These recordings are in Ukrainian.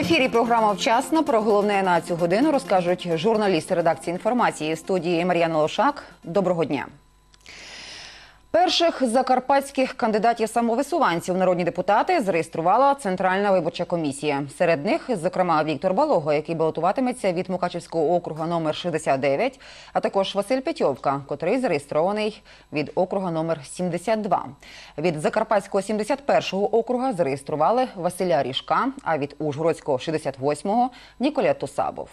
ефірі програма вчасно. Про головне на цю годину розкажуть журналісти редакції інформації студії Мар'яна Лошак. Доброго дня. Перших закарпатських кандидатів самовисуванців народні депутати зареєструвала Центральна виборча комісія. Серед них, зокрема, Віктор Балого, який балотуватиметься від Мукачівського округа номер 69, а також Василь Петьовка, котрий зареєстрований від округа номер 72. Від Закарпатського 71-го округа зареєстрували Василя Ріжка, а від Ужгородського 68-го – Ніколя Тосабов.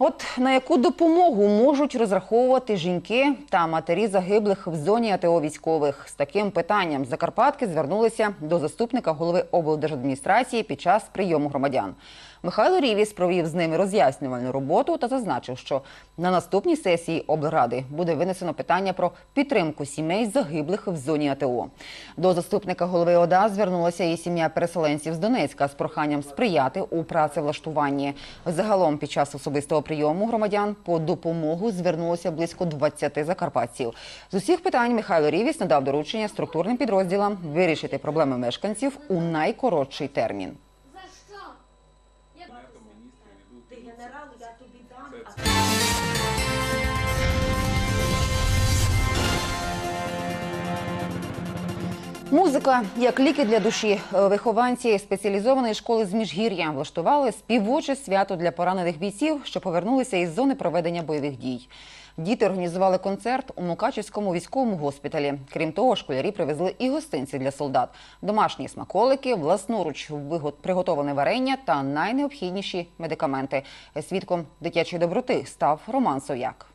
От на яку допомогу можуть розраховувати жінки та матері загиблих в зоні АТО військових з таким питанням Закарпатки звернулися до заступника голови облдержадміністрації під час прийому громадян. Михайло Рівіс провів з ними роз'яснювальну роботу та зазначив, що на наступній сесії облради буде винесено питання про підтримку сімей загиблих в зоні АТО. До заступника голови ОДА звернулася і сім'я переселенців з Донецька з проханням сприяти у працевлаштуванні. Загалом під час особистого прийому громадян по допомогу звернулося близько 20 закарпатців. З усіх питань Михайло Рівіс надав доручення структурним підрозділам вирішити проблеми мешканців у найкоротший термін. Музика як ліки для душі. Вихованці спеціалізованої школи з міжгір'я влаштували співоче свято для поранених бійців, що повернулися із зони проведення бойових дій. Діти організували концерт у Мукачівському військовому госпіталі. Крім того, школярі привезли і гостинці для солдат, домашні смаколики, власноруч приготовлене варення та найнеобхідніші медикаменти. Свідком дитячої доброти став Роман Сов'як.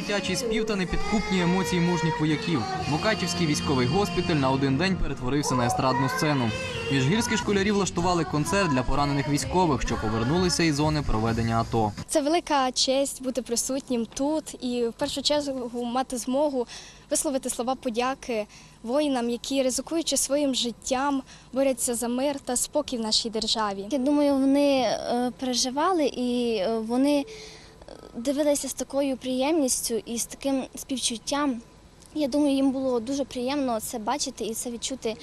Дитячий спів та непідкупні емоції мужніх вояків. Мукачівський військовий госпіталь на один день перетворився на естрадну сцену. Міжгірські школярі влаштували концерт для поранених військових, що повернулися із зони проведення АТО. Це велика честь бути присутнім тут і в першу чергу мати змогу висловити слова подяки воїнам, які ризикуючи своїм життям, борються за мир та спокій в нашій державі. Я думаю, вони е, переживали і е, вони дивилися з такою приємністю і з таким співчуттям. Я думаю, їм було дуже приємно це бачити і це відчути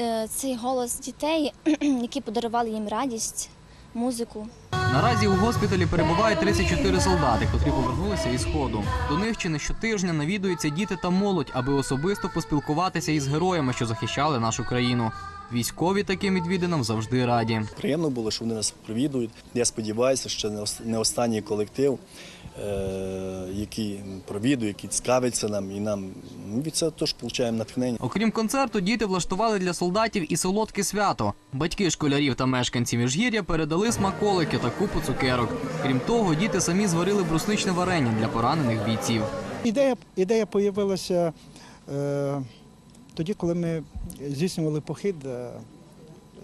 е, цей голос дітей, які подарували їм радість, музику. Наразі у госпіталі перебувають 34 солдати, котрі повернулися із сходу. До них чи не щотижня навідуються діти та молодь, аби особисто поспілкуватися із героями, що захищали нашу країну. Військові таким відвідинам завжди раді. Приємно було, що вони нас провідують. Я сподіваюся, що не останній колектив, е, який провідує, який цікавиться нам, і нам від цього теж отримуємо натхнення. Окрім концерту, діти влаштували для солдатів і солодке свято. Батьки школярів та мешканці міжгір'я передали смаколики та купу цукерок. Крім того, діти самі зварили брусничне варення для поранених бійців. Ідея, ідея появилася е, тоді, коли ми здійснювали похід е,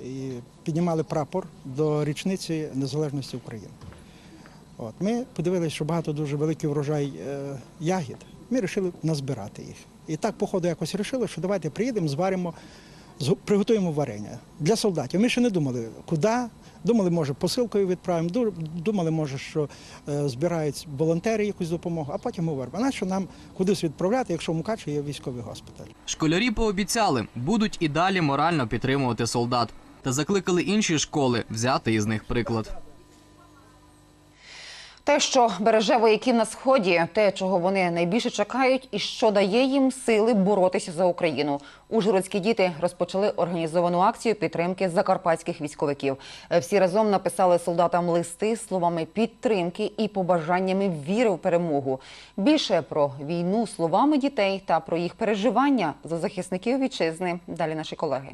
і піднімали прапор до річниці незалежності України. От, ми подивилися, що багато дуже великий врожай е, ягід. Ми вирішили назбирати їх. І так, походу, якось вирішили, що давайте приїдемо, зваримо, приготуємо варення для солдатів. Ми ще не думали, куди. Думали, може, посилкою відправимо, ду- думали, може, що е, збирають волонтери якусь допомогу, а потім говоримо, на що нам кудись відправляти, якщо в Мукачеві є військовий госпіталь. Школярі пообіцяли, будуть і далі морально підтримувати солдат та закликали інші школи взяти із них приклад. Те, що береже вояків на сході, те, чого вони найбільше чекають, і що дає їм сили боротися за Україну. Ужгородські діти розпочали організовану акцію підтримки закарпатських військовиків. Всі разом написали солдатам листи словами підтримки і побажаннями віри в перемогу. Більше про війну словами дітей та про їх переживання за захисників вітчизни. Далі наші колеги.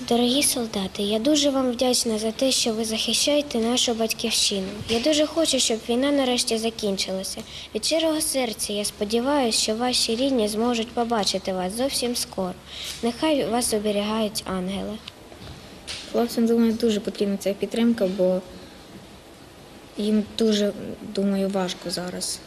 Дорогі солдати, я дуже вам вдячна за те, що ви захищаєте нашу батьківщину. Я дуже хочу, щоб війна нарешті закінчилася. Від щирого серця я сподіваюся, що ваші рідні зможуть побачити вас зовсім скоро. Нехай вас оберігають ангели. Хлопцям, думаю, дуже потрібна ця підтримка, бо їм дуже, думаю, важко зараз.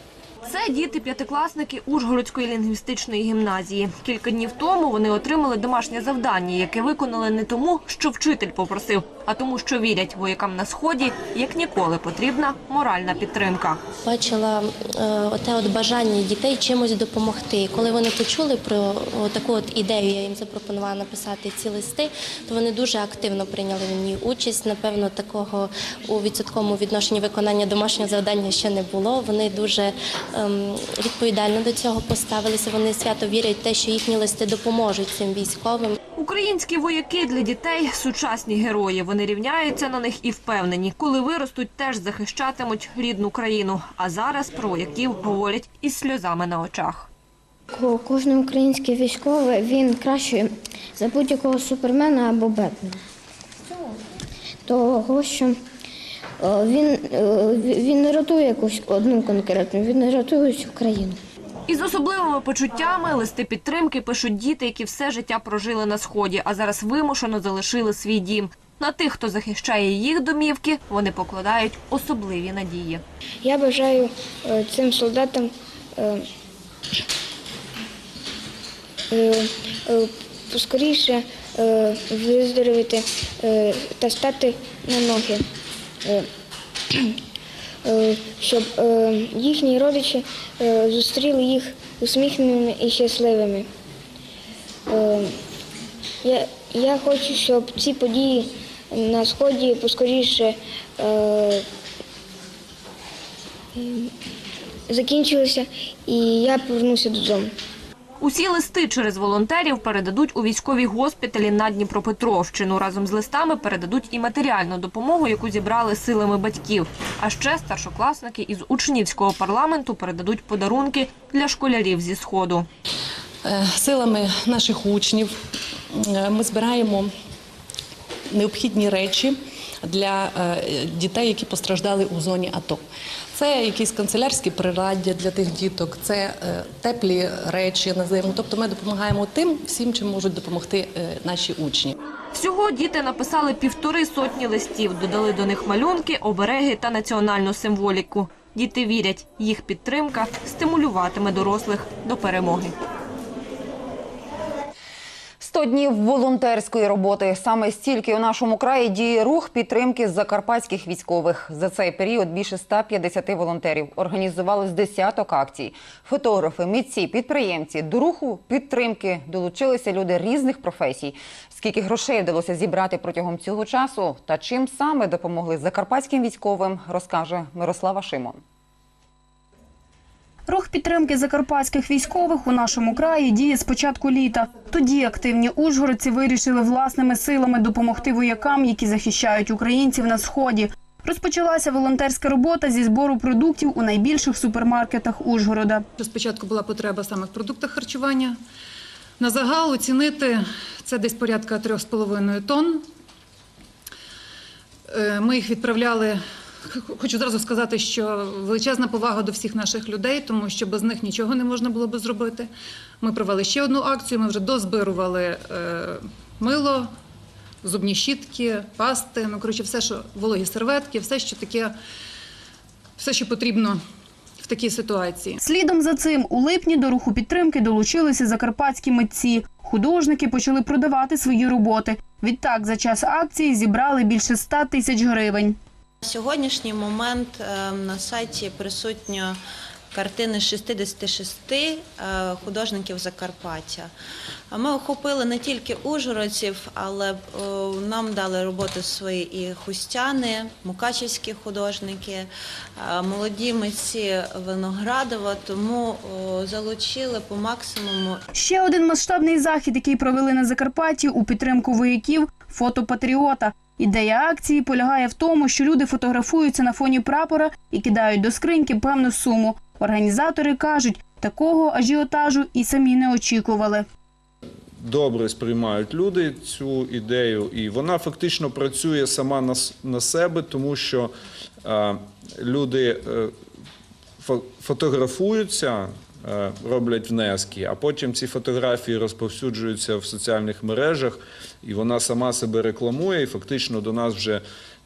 Це діти п'ятикласники Ужгородської лінгвістичної гімназії. Кілька днів тому вони отримали домашнє завдання, яке виконали не тому, що вчитель попросив, а тому, що вірять воякам на сході, як ніколи потрібна моральна підтримка. Бачила е, оте от бажання дітей чимось допомогти. Коли вони почули про таку от ідею, я їм запропонувала написати ці листи, то вони дуже активно прийняли в ній участь. Напевно, такого у відсотковому відношенні виконання домашнього завдання ще не було. Вони дуже ем, відповідально до цього поставилися. Вони свято вірять в те, що їхні листи допоможуть цим військовим. Українські вояки для дітей сучасні герої. Вони рівняються на них і впевнені, коли виростуть, теж захищатимуть рідну країну. А зараз про вояків говорять із сльозами на очах. Ко- Кожен український військовий він кращий за будь-якого супермена або Бетмена. Того, що е, він, е, він не рятує якусь одну конкретну, він не рятує всю країну. Із особливими почуттями листи підтримки пишуть діти, які все життя прожили на сході, а зараз вимушено залишили свій дім. На тих, хто захищає їх домівки, вони покладають особливі надії. Я бажаю е, цим солдатам е, е, поскоріше виздоровити та стати на ноги, щоб їхні родичі зустріли їх усміхненими і щасливими. Я, я хочу, щоб ці події на сході поскоріше е, закінчилися, і я повернуся додому. Усі листи через волонтерів передадуть у військові госпіталі на Дніпропетровщину. Разом з листами передадуть і матеріальну допомогу, яку зібрали силами батьків. А ще старшокласники із учнівського парламенту передадуть подарунки для школярів зі сходу. Е, Силами наших учнів е, ми збираємо необхідні речі для е, дітей, які постраждали у зоні АТО. Це якісь канцелярські приладдя для тих діток, це е, теплі речі називаємо. Тобто ми допомагаємо тим всім, чим можуть допомогти е, наші учні. Всього діти написали півтори сотні листів, додали до них малюнки, обереги та національну символіку. Діти вірять, їх підтримка стимулюватиме дорослих до перемоги. 100 днів волонтерської роботи. Саме стільки у нашому краї діє рух підтримки закарпатських військових. За цей період більше 150 волонтерів організували з десяток акцій. Фотографи, митці, підприємці до руху підтримки долучилися люди різних професій. Скільки грошей вдалося зібрати протягом цього часу та чим саме допомогли закарпатським військовим, розкаже Мирослава Шимон. Рух підтримки закарпатських військових у нашому краї діє з початку літа. Тоді активні ужгородці вирішили власними силами допомогти воякам, які захищають українців на сході. Розпочалася волонтерська робота зі збору продуктів у найбільших супермаркетах Ужгорода. Спочатку була потреба саме в продуктах харчування. На загал оцінити це десь порядка 3,5 тонн. Е, Ми їх відправляли. Хочу зразу сказати, що величезна повага до всіх наших людей, тому що без них нічого не можна було би зробити. Ми провели ще одну акцію. Ми вже дозбирували е, мило, зубні щітки, пасти. Ну, коротше, все, що вологі серветки, все, що таке, все, що потрібно в такій ситуації. Слідом за цим у липні до руху підтримки долучилися закарпатські митці. Художники почали продавати свої роботи. Відтак, за час акції зібрали більше 100 тисяч гривень. На сьогоднішній момент е, на сайті присутньо картини 66 е, художників Закарпаття. Ми охопили не тільки ужгородців, але е, нам дали роботи свої і хустяни, мукачівські художники, молоді митці Виноградова, тому залучили по максимуму Ще один масштабний захід, який провели на Закарпатті у підтримку вояків фото патріота. Ідея акції полягає в тому, що люди фотографуються на фоні прапора і кидають до скриньки певну суму. Організатори кажуть, такого ажіотажу і самі не очікували. добре сприймають люди цю ідею, і вона фактично працює сама на, себе, тому що е, люди е, фотографуються роблять внески, а потім ці фотографії розповсюджуються в соціальних мережах, і вона сама себе рекламує. І фактично до нас вже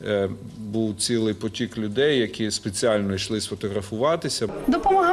е, був цілий потік людей, які спеціально йшли сфотографуватися.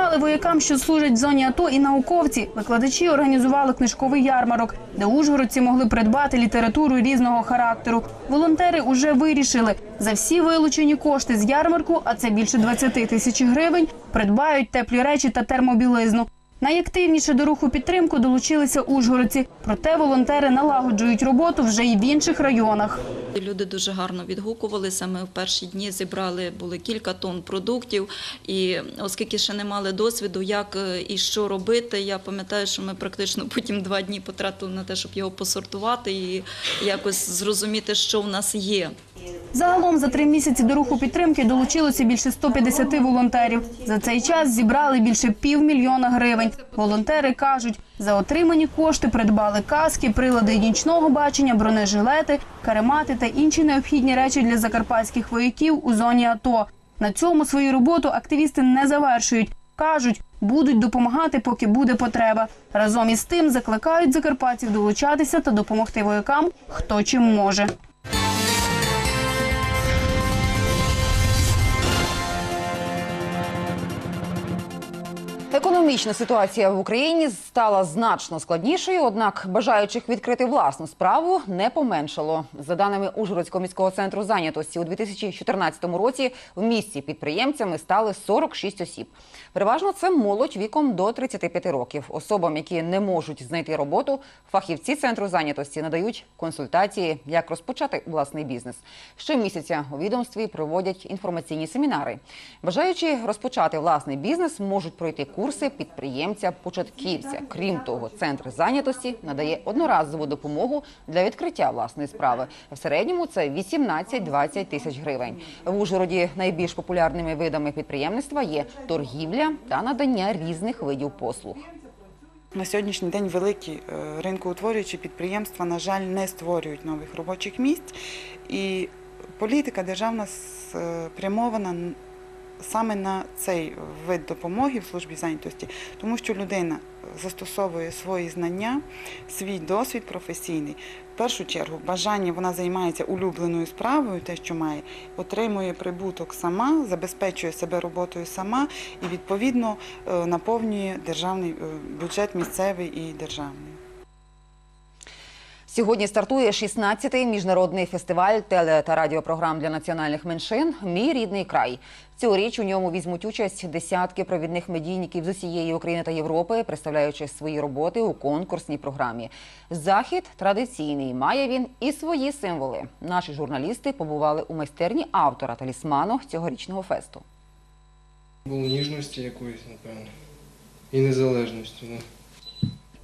Допомагали воякам, що служать в зоні АТО, і науковці. Викладачі організували книжковий ярмарок, де ужгородці могли придбати літературу різного характеру. Волонтери уже вирішили за всі вилучені кошти з ярмарку, а це більше 20 тисяч гривень, придбають теплі речі та термобілизну. Найактивніше до руху підтримку долучилися ужгородці. Проте волонтери налагоджують роботу вже й в інших районах. Люди дуже гарно відгукувалися. Ми в перші дні зібрали були кілька тонн продуктів. І оскільки ще не мали досвіду, як е, і що робити, я пам'ятаю, що ми практично потім два дні потратили на те, щоб його посортувати і якось зрозуміти, що в нас є. Загалом за три місяці до руху підтримки долучилося більше 150 волонтерів. За цей час зібрали більше півмільйона гривень. Волонтери кажуть, за отримані кошти придбали каски, прилади нічного бачення, бронежилети, каремати та інші необхідні речі для закарпатських вояків у зоні АТО. На цьому свою роботу активісти не завершують. Кажуть, будуть допомагати, поки буде потреба. Разом із тим закликають закарпатців долучатися та допомогти воякам, хто чим може. Економічна ситуація в Україні стала значно складнішою, однак бажаючих відкрити власну справу не поменшало. За даними Ужгородського міського центру зайнятості, у 2014 році в місті підприємцями стали 46 осіб. Переважно це молодь віком до 35 років. Особам, які не можуть знайти роботу, фахівці центру зайнятості надають консультації, як розпочати власний бізнес. Щомісяця у відомстві проводять інформаційні семінари. Бажаючи розпочати власний бізнес, можуть пройти курси підприємця-початківця. Крім того, центр зайнятості надає одноразову допомогу для відкриття власної справи. В середньому це 18-20 тисяч гривень. В Ужгороді найбільш популярними видами підприємництва є торгівля та надання різних видів послуг. На сьогоднішній день великі е, ринкоутворюючі підприємства, на жаль, не створюють нових робочих місць. І політика державна спрямована н- саме на цей вид допомоги в службі зайнятості, тому що людина застосовує свої знання, свій досвід професійний. В першу чергу бажання вона займається улюбленою справою, те, що має, отримує прибуток сама, забезпечує себе роботою сама і відповідно е, наповнює державний е, бюджет місцевий і державний. Сьогодні стартує 16-й міжнародний фестиваль теле та радіопрограм для національних меншин Мій рідний край. Цьогоріч у ньому візьмуть участь десятки провідних медійників з усієї України та Європи, представляючи свої роботи у конкурсній програмі. Захід традиційний, має він і свої символи. Наші журналісти побували у майстерні автора талісману цьогорічного фесту. Було ніжності якоїсь, напевно. І незалежності. Ну.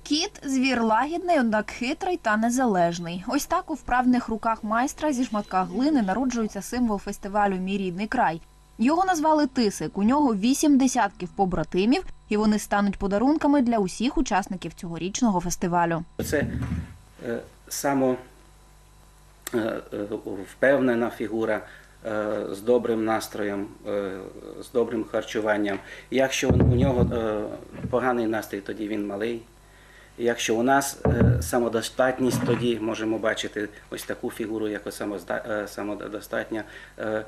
Кіт звір лагідний, однак хитрий та незалежний. Ось так у вправних руках майстра зі шматка глини народжується символ фестивалю Мій рідний край. Його назвали Тисик. У нього вісім десятків побратимів, і вони стануть подарунками для усіх учасників цьогорічного фестивалю. Це е, е, е, фігура е, з добрим настроєм, з добрим харчуванням. Якщо у нього поганий настрій, тоді він малий. Якщо у нас е, самодостатність, тоді можемо бачити ось таку фігуру, як е, самодостатня. Е,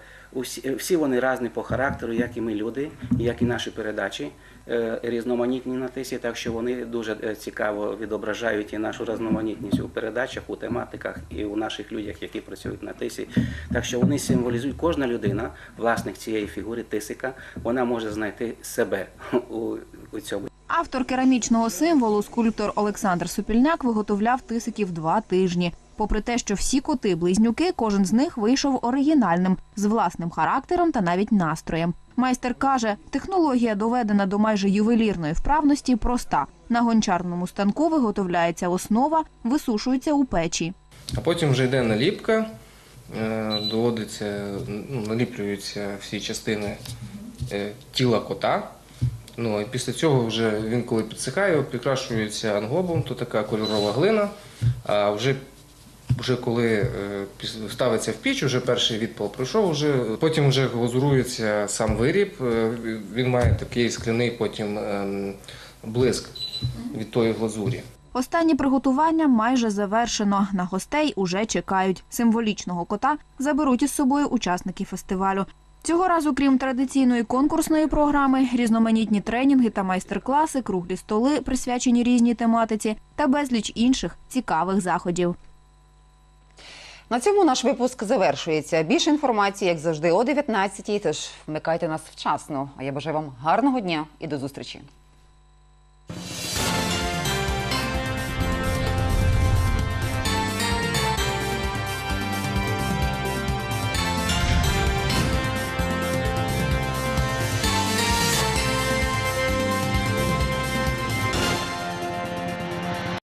всі вони різні по характеру, як і ми люди, як і наші передачі різноманітні на тисі, так що вони дуже цікаво відображають і нашу різноманітність у передачах, у тематиках і у наших людях, які працюють на тисі. Так що вони символізують кожна людина, власник цієї фігури тисика, вона може знайти себе у цьому. Автор керамічного символу, скульптор Олександр Супільняк, виготовляв тисиків два тижні. Попри те, що всі коти-близнюки, кожен з них вийшов оригінальним, з власним характером та навіть настроєм. Майстер каже, технологія, доведена до майже ювелірної вправності, проста. На гончарному станку виготовляється основа, висушується у печі. А потім вже йде наліпка, е, доводиться, ну, наліплюються всі частини е, тіла кота. Ну, і після цього вже він, коли підсихає, прикрашується ангобом, то така кольорова глина. А вже, вже коли е, ставиться в піч, вже перший відпал пройшов, вже, потім вже глазурується сам виріб. Е, Він має такий скляний потім ем, блиск від тої глазурі. Останні приготування майже завершено. На гостей уже чекають. Символічного кота заберуть із собою учасники фестивалю. Цього разу, крім традиційної конкурсної програми, різноманітні тренінги та майстер-класи, круглі столи, присвячені різній тематиці, та безліч інших цікавих заходів. На цьому наш випуск завершується. Більше інформації, як завжди, о 19-й, Тож вмикайте нас вчасно. А я бажаю вам гарного дня і до зустрічі.